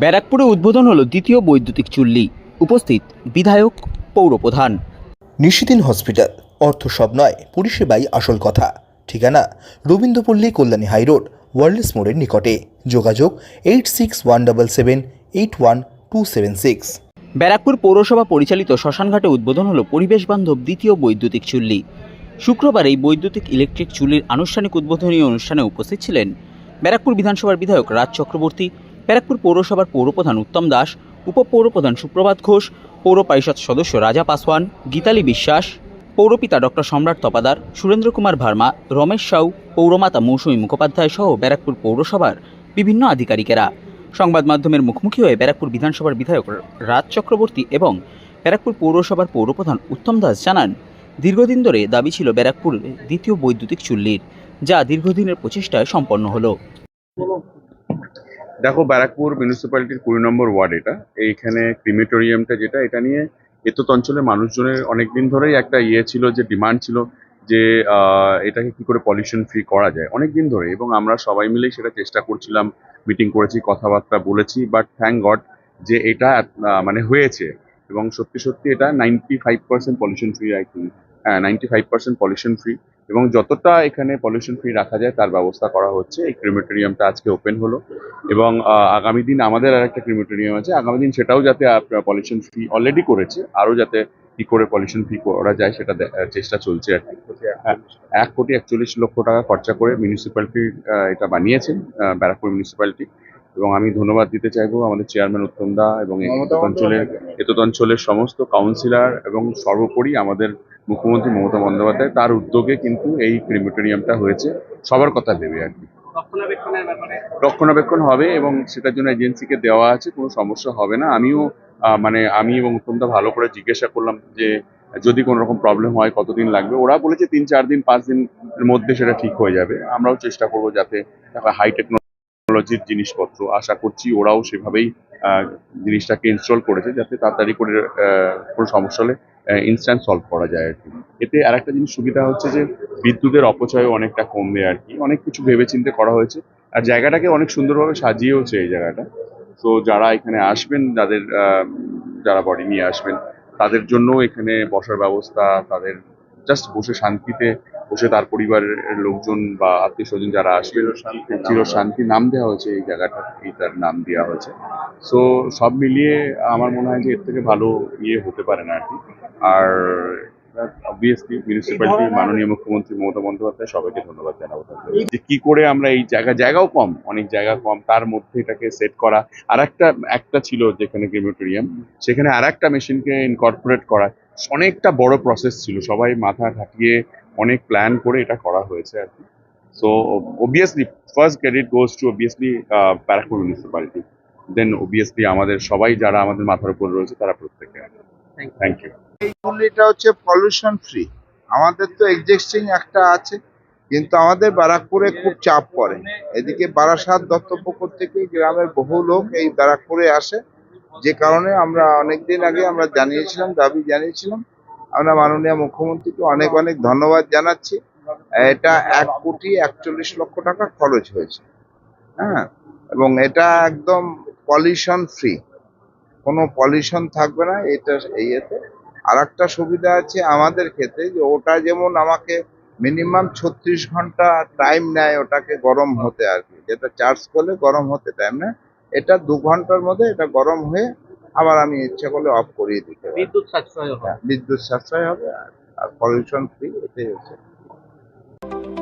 ব্যারাকপুরে উদ্বোধন হলো দ্বিতীয় বৈদ্যুতিক চুল্লি। উপস্থিত বিধায়ক পৌরপ্রধান। নিশিদিন হসপিটাল। অর্থ সব নয় পরিষেবাই আসল কথা। ঠিকানা রবীন্দ্রপল্লী কল্যাণী হাইরোড ওয়ার্ল্ডস মোড়ের নিকটে। যোগাযোগ eight six one double seven eight one two seven six. Barrackpore পৌরসভা পরিচালিত শ্মশানঘাটে উদ্বোধন হলো পরিবেশ বান্ধব দ্বিতীয় বৈদ্যুতিক চুল্লি। শুক্রবার এই বৈদ্যুতিক ইলেকট্রিক চুল্লির আনুষ্ঠানিক উদ্বোধনী অনুষ্ঠানে উপস্থিত ছিলেন ব্যারাকপুর বিধানসভার বিধায়ক রাজ চক্রবর্তী ব্যারাকপুর পৌরসভার পৌরপ্রধান উত্তম দাস, উপপৌরপ্রধান সুপ্রভাত ঘোষ, পৌর পরিষদ সদস্য রাজা পাসওয়ান, গীতালি বিশ্বাস, পৌরপিতা ডক্টর সম্রাট তপাদার, সুরেন্দ্র কুমার ভার্মা, রমেশ সাউ, পৌরমাতা মৌসুমী মুখোপাধ্যায় সহ ব্যারাকপুর পৌরসভার বিভিন্ন আধিকারিকেরা। সংবাদ মাধ্যমের মুখোমুখি হয়ে ব্যারাকপুর বিধানসভার বিধায়ক রাজ চক্রবর্তী এবং ব্যারাকপুর পৌরসভার পৌরপ্রধান উত্তম দাস জানান, দীর্ঘদিন ধরে দাবি ছিল ব্যারাকপুর দ্বিতীয় বৈদ্যুতিক চুল্লির, যা দীর্ঘদিনের প্রচেষ্টায় সম্পন্ন হলো। দেখো ব্যারাকপুর মিউনিসিপ্যালিটির কুড়ি নম্বর ওয়ার্ড এটা। এইখানে ক্রিমেটোরিয়ামটা যেটা, এটা নিয়ে এতত অঞ্চলের মানুষজনের অনেক দিন ধরেই একটা ইয়ে ছিল, যে ডিমান্ড ছিল যে এটাকে কি করে পলিউশন ফ্রি করা যায়। অনেক দিন ধরে এবং আমরা সবাই মিলেই সেটা চেষ্টা করছিলাম মিটিং করেছি, কথাবার্তা বলেছি বাট থ্যাংক গড যে এটা মানে হয়েছে। এবং সত্যি সত্যি এটা ninety five percent pollution free I think হ্যাঁ ninety five percent pollution free এবং যতটা এখানে পলিউশন ফ্রি রাখা যায় তার ব্যবস্থা করা হচ্ছে। এই ক্রিমেটোরিয়ামটা আজকে ওপেন হলো এবং আগামী দিন আমাদের আর একটা ক্রিমেটোরিয়াম আছে। আগামী দিন সেটাও যাতে পলিউশন ফ্রি অলরেডি করেছে আরও যাতে কি করে পলিউশন ফ্রি করা যায় সেটা চেষ্টা চলছে আর কি। এক কোটি একচল্লিশ লক্ষ টাকা খরচা করে মিউনিসিপ্যালিটি এটা বানিয়েছেন ব্যারাকপুর মিউনিসিপ্যালিটি এবং আমি ধন্যবাদ দিতে চাইব আমাদের চেয়ারম্যান উত্তম দা এবং এতদ অঞ্চলের এতদ অঞ্চলের সমস্ত কাউন্সিলর এবং সর্বোপরি আমাদের মুখ্যমন্ত্রী মমতা বন্দ্যোপাধ্যায় তার উদ্যোগে কিন্তু এই ক্রিমেটোরিয়ামটা হয়েছে। সবার কথা ভেবে আর কি। রক্ষণাবেক্ষণ হবে এবং সেটার জন্য এজেন্সিকে দেওয়া আছে কোনো সমস্যা হবে না। আমিও মানে আমি এবং উত্তমদা ভালো করে জিজ্ঞাসা করলাম যে যদি কোনো রকম প্রবলেম হয় কতদিন লাগবে? ওরা বলেছে তিন চার দিন পাঁচ দিনের মধ্যে সেটা ঠিক হয়ে যাবে। আমরাও চেষ্টা করব যাতে হাই টেকনোলজির জিনিসপত্র আশা করছি ওরাও সেভাবেই আহ, জিনিসটাকে ইনস্টল করেছে যাতে তাড়াতাড়ি করে আহ, কোনো সমস্যা হলে ইনস্ট্যান্ট সলভ করা যায় আর কি। এতে আর একটা জিনিস সুবিধা হচ্ছে যে, বিদ্যুতের অপচয় অনেকটা কমবে আর কি। অনেক কিছু ভেবেচিন্তে করা হয়েছে। আর জায়গাটাকে অনেক সুন্দরভাবে সাজিয়েওছে এই জায়গাটা। তো যারা এখানে আসবেন, যাদের যারা বডি নিয়ে আসবেন, তাদের জন্য এখানে বসার ব্যবস্থা, তাদের জাস্ট বসে শান্তিতে বসে তার পরিবারের লোকজন বা আত্মীয় স্বজন যারা আসবেন চির শান্তি নাম দেওয়া হয়েছে এই জায়গাটা এইটার নাম দেওয়া হয়েছে। সো সব মিলিয়ে আমার মনে হয় যে এর থেকে ভালো ইয়ে হতে পারে না আর কি। আর অবভিয়াসলি মিউনিসিপ্যালিটি মাননীয় মুখ্যমন্ত্রী মমতা বন্দ্যোপাধ্যায় সবাইকে ধন্যবাদ জানাব যে কি করে আমরা এই জায়গা জায়গাও কম অনেক জায়গা কম তার মধ্যে এটাকে সেট করা। আর একটা একটা ছিল যেখানে ক্রিমেটোরিয়াম সেখানে আর একটা মেশিনকে ইনকর্পোরেট করা। অনেকটা বড় প্রসেস ছিল সবাই মাথা খাটিয়ে অনেক প্ল্যান করে এটা করা হয়েছে আর কি। So obviously first credit goes to obviously Barrackpore municipality then obviously আমাদের সবাই যারা আমাদের মাথার উপর রয়েছে তারা প্রত্যেকে থ্যাংক ইউ এই চুল্লিটা হচ্ছে পলিউশন ফ্রি আমাদের তো এক্সিস্টিং একটা আছে কিন্তু আমাদের ব্যারাকপুরে খুব চাপ পড়ে। এদিকে বারাসাত দত্তপুকুর থেকে গ্রামের বহু লোক এই ব্যারাকপুরে আসে। যে কারণে আমরা অনেকদিন আগে আমরা জানিয়েছিলাম দাবি জানিয়েছিলাম। আমরা মাননীয় মুখ্যমন্ত্রীকে অনেক অনেক ধন্যবাদ জানাচ্ছি। এটা এক কোটি একচল্লিশ লক্ষ টাকা খরচ হয়েছে। হ্যাঁ এবং এটা একদম পলিউশন ফ্রি কোনো পলিউশন থাকবে না এটা এই এতে আর একটা সুবিধা আছে আমাদের ক্ষেত্রে যে ওটা যেমন আমাকে মিনিমাম ছত্রিশ ঘণ্টা টাইম নেয় ওটাকে গরম হতে আর কি। যেটা চার্জ করলে গরম হতে টাইম নেয় এটা দু ঘণ্টার মধ্যে এটা গরম হয়ে আবার আমি ইচ্ছে করলে অফ করিয়ে দিতে পারি। বিদ্যুৎ সাশ্রয় হ্যাঁ, বিদ্যুৎ সাশ্রয় হবে আর- আর পলিউশন ফ্রি এটাই হচ্ছে।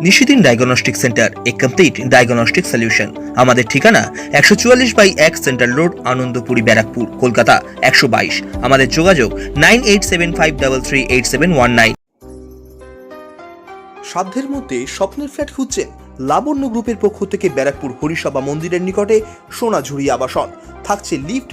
Nishidin diagnostic centre a complete diagnostic solution আমাদের ঠিকানা একশো চুয়াল্লিশ বাই এক সেন্ট্রাল রোড আনন্দপুরি ব্যারাকপুর কলকাতা একশো বাইশ। আমাদের যোগাযোগ nine eight seven five double three eight seven one nine. সাধ্যের মধ্যে স্বপ্নের ফ্ল্যাট খুঁজছেন লাবণ্য গ্রুপের পক্ষ থেকে ব্যারাকপুর হরিসভা মন্দিরের নিকটে সোনাঝুরি আবাসন। থাকছে lift